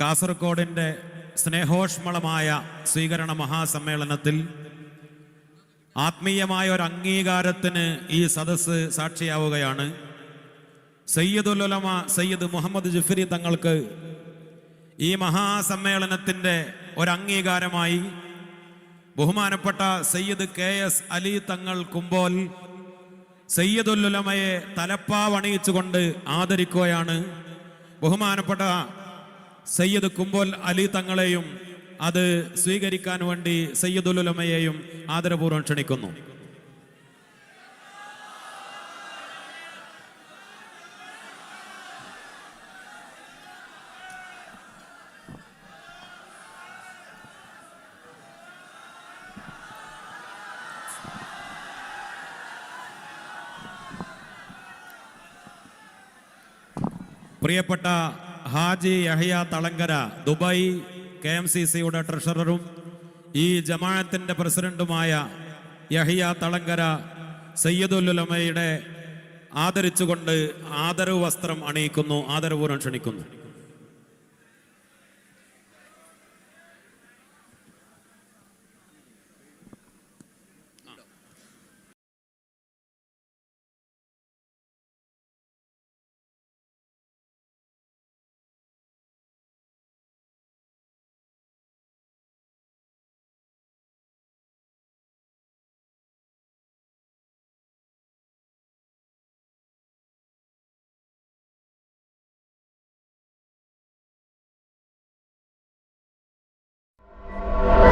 കാസർഗോഡിന്റെ സ്നേഹോഷ്മളമായ സ്വീകരണ മഹാസമ്മേളനത്തിൽ ആത്മീയമായ ഒരു അംഗീകാരത്തിന് ഈ സദസ്സ് സാക്ഷിയാവുകയാണ്. സയ്യിദുലമ സയ്യിദ് മുഹമ്മദ് ജുഫരി തങ്ങൾക്ക് ഈ മഹാസമ്മേളനത്തിന്റെ ഒരു അംഗീകാരമായി ബഹുമാനപ്പെട്ട സയ്യിദ് കെ എസ് അലി തങ്ങൾ കുമ്പോൽ സയ്യിദുല്ലുലമയെ തലപ്പാവണിയിച്ചുകൊണ്ട് ആദരിക്കുകയാണ്. ബഹുമാനപ്പെട്ട സയ്യിദ് കുംബോൽ അലി തങ്ങളെയും അത് സ്വീകരിക്കാൻ വേണ്ടി സയ്യിദുലുലമയെയും ആദരപൂർവം ക്ഷണിക്കുന്നു. പ്രിയപ്പെട്ട Haji Yahya Thalangara Dubai K M C സിയുടെ ട്രഷററും ഈ ജമാഅത്തിന്റെ പ്രസിഡന്റുമായ യഹിയ തളങ്കര സയ്യദുലുലമയുടെ ആദരിച്ചുകൊണ്ട് ആദരവ് വസ്ത്രം അണിയിക്കുന്നു ആദരപൂർവം ക്ഷണിക്കുന്നു.